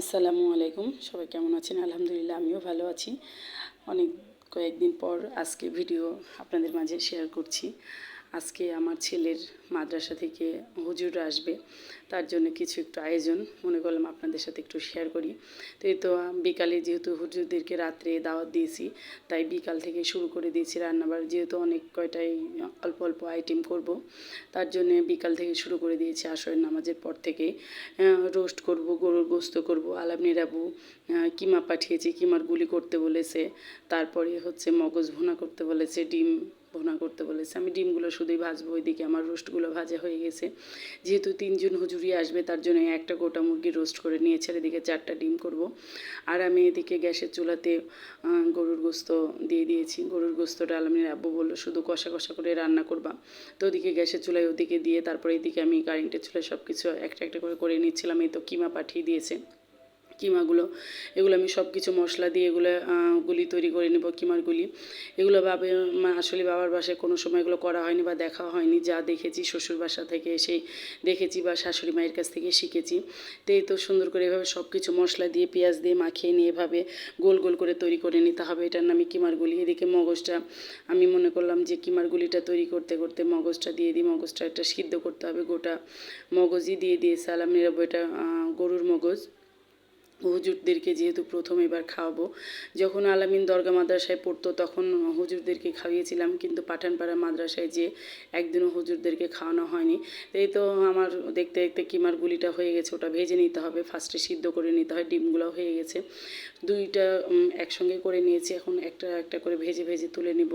আসসালামু আলাইকুম। সবাই কেমন আছেন? আলহামদুলিল্লাহ, আমিও ভালো আছি। অনেক কয়েকদিন পর আজকে ভিডিও আপনাদের মাঝে শেয়ার করছি। আজকে আমার ছেলের মাদ্রাসা থেকে হুজুর আসবে, তার জন্য কিছু একটু আয়োজন। মনে করলাম আপনাদের সাথে একটু শেয়ার করি। তো এই তো বিকালে যেহেতু হুজুরদেরকে রাত্রে দাওয়াত দিয়েছি, তাই বিকাল থেকে শুরু করে দিয়েছি রান্নাবার যেহেতু অনেক কয়টাই অল্প অল্প আইটেম করব, তার জন্য বিকাল থেকে শুরু করে দিয়েছি আসরের নামাজের পর থেকে। রোস্ট করব, গরুর গোস্ত করব আলাম নিরাবু কিমা পাঠিয়েছি, কিমার গুলি করতে বলেছে, তারপরে হচ্ছে মগজ ভুনা করতে বলেছে, ডিম ভুনা করতে বলেছে। আমি ডিমগুলো শুধুই ভাজবো, ওইদিকে আমার রোস্টগুলো ভাজা হয়ে গেছে। যেহেতু তিনজন হুজুরি আসবে, তার জন্য একটা গোটা মুরগি রোস্ট করে নিয়েছে এদিকে চারটা ডিম করব। আর আমি এদিকে গ্যাসের চুলাতে গরুর গোস্ত দিয়ে দিয়েছি। গরুর গোস্তটা আলমির আব্বু বলল, শুধু কষা কষা করে রান্না করবা। তো ওদিকে গ্যাসের চুলায় ওদিকে দিয়ে, তারপরে এদিকে আমি কারেন্টের চুলায় সব কিছু একটা একটা করে করে নিচ্ছিলাম। এই তো কিমা পাঠিয়ে দিয়েছে। কিমাগুলো, এগুলো আমি সব কিছু মশলা দিয়ে এগুলো গুলি তৈরি করে নেব কিমার গুলি। এগুলো বাবে আসলে বাবার বাসায় কোনো সময় এগুলো করা হয়নি বা দেখা হয়নি, যা দেখেছি শ্বশুর বাসা থেকে এসে দেখেছি বা শাশুড়ি মায়ের কাছ থেকে শিখেছি। তো এই তো সুন্দর করে এভাবে সব কিছু মশলা দিয়ে, পেঁয়াজ দিয়ে মাখিয়ে নিয়ে এভাবে গোল গোল করে তৈরি করে নিতে হবে। এটার নামে কিমার গুলি। এদিকে মগজটা, আমি মনে করলাম যে কিমার গুলিটা তৈরি করতে করতে মগজটা দিয়ে দিই, মগজটা একটা সিদ্ধ করতে হবে গোটা মগজই দিয়ে দিয়ে, সালাম নিরাবো এটা গরুর মগজ। হুজুরদেরকে যেহেতু প্রথম এবার খাওয়াবো, যখন আলামিন দরগা মাদ্রাসায় পড়তো তখন হুজুরদেরকে খাইয়েছিলাম, কিন্তু পাঠানপাড়া মাদ্রাসায় যে একদিনও হুজুরদেরকে খাওয়ানো হয়নি। এই তো আমার দেখতে দেখতে কিমার গুলিটা হয়ে গেছে, ওটা ভেজে নিতে হবে ফার্স্টে সিদ্ধ করে নিতে হয় ডিমগুলো হয়ে গেছে। দুইটা একসঙ্গে করে নিয়েছি, এখন একটা একটা করে ভেজে ভেজে তুলে নিব।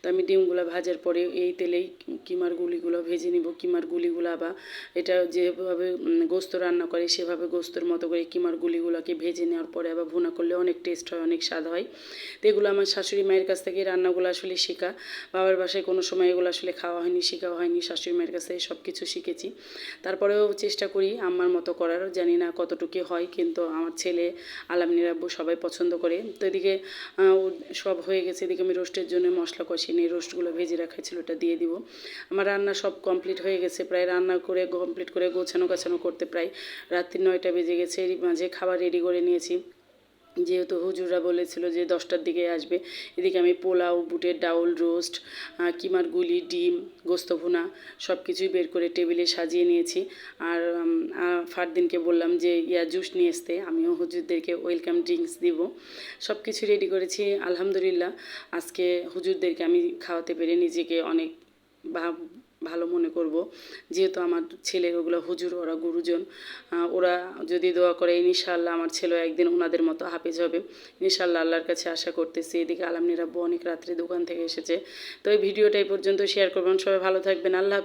তো আমি ডিমগুলো ভাজার পরে এই তেলেই কিমার গুলিগুলো ভেজে নিব, কিমার গুলিগুলো বা এটা যেভাবে গোস্ত রান্না করে সেভাবে গোস্তর মতো করে কিমার গুলিগুলো এগুলোকে ভেজে নেওয়ার পরে আবার ভুনা করলে অনেক টেস্ট হয়, অনেক স্বাদ হয়। তো এগুলো আমার শাশুড়ি মায়ের কাছ থেকে রান্নাগুলো আসলে শেখা। বাবার বাসায় কোনো সময় এগুলো আসলে খাওয়া হয়নি, শেখাও হয়নি, শাশুড়ি মায়ের কাছ সব কিছু শিখেছি। তারপরেও চেষ্টা করি আমার মতো করার, জানি না কতটুকু হয়, কিন্তু আমার ছেলে আলামিনের আব্বু সবাই পছন্দ করে। তো এদিকে সব হয়ে গেছে, এদিকে আমি রোস্টের জন্য মশলা কষিয়ে নিই রোস্টগুলো ভেজে রাখা ছিল ওটা দিয়ে দিব। আমার রান্না সব কমপ্লিট হয়ে গেছে, প্রায় রান্না করে কমপ্লিট করে গোছানো গাছানো করতে প্রায় রাত্রি নয়টা বেজে গেছে। এর মাঝে খাবার রেডি করে নিয়েছি। যেহেতু হুজুররা বলেছিল যে দশটার দিকে আসবে, এদিকে আমি পোলাও, বুটের ডাউল, রোস্ট কিমার গুলি, ডিম, গোস্ত ভুনা সব কিছুই বের করে টেবিলে সাজিয়ে নিয়েছি। আর ফারদিনকে বললাম যে, ইয়া জুস নিয়ে আসতে, আমিও হুজুরদেরকে ওয়েলকাম ড্রিঙ্কস দিব। সব কিছু রেডি করেছি, আলহামদুলিল্লাহ। আজকে হুজুরদেরকে আমি খাওয়াতে পেরে নিজেকে অনেক ভালো মনে করব। যেহেতু আমার ছেলে ওগুলো হুজুর, ওরা গুরুজন ওরা যদি দোয়া করে ইনশাল্লাহ আমার ছেলে একদিন ওনাদের মতো হাফেজ হবে। ইনশাল্লাহ আল্লাহর কাছে আশা করতেছি, এদিকে আলামনির আব্বু অনেক রাত্রে দোকান থেকে এসেছে। তো এই ভিডিওটা এই পর্যন্ত শেয়ার করবেন। সবাই ভালো থাকবেন। আল্লাহ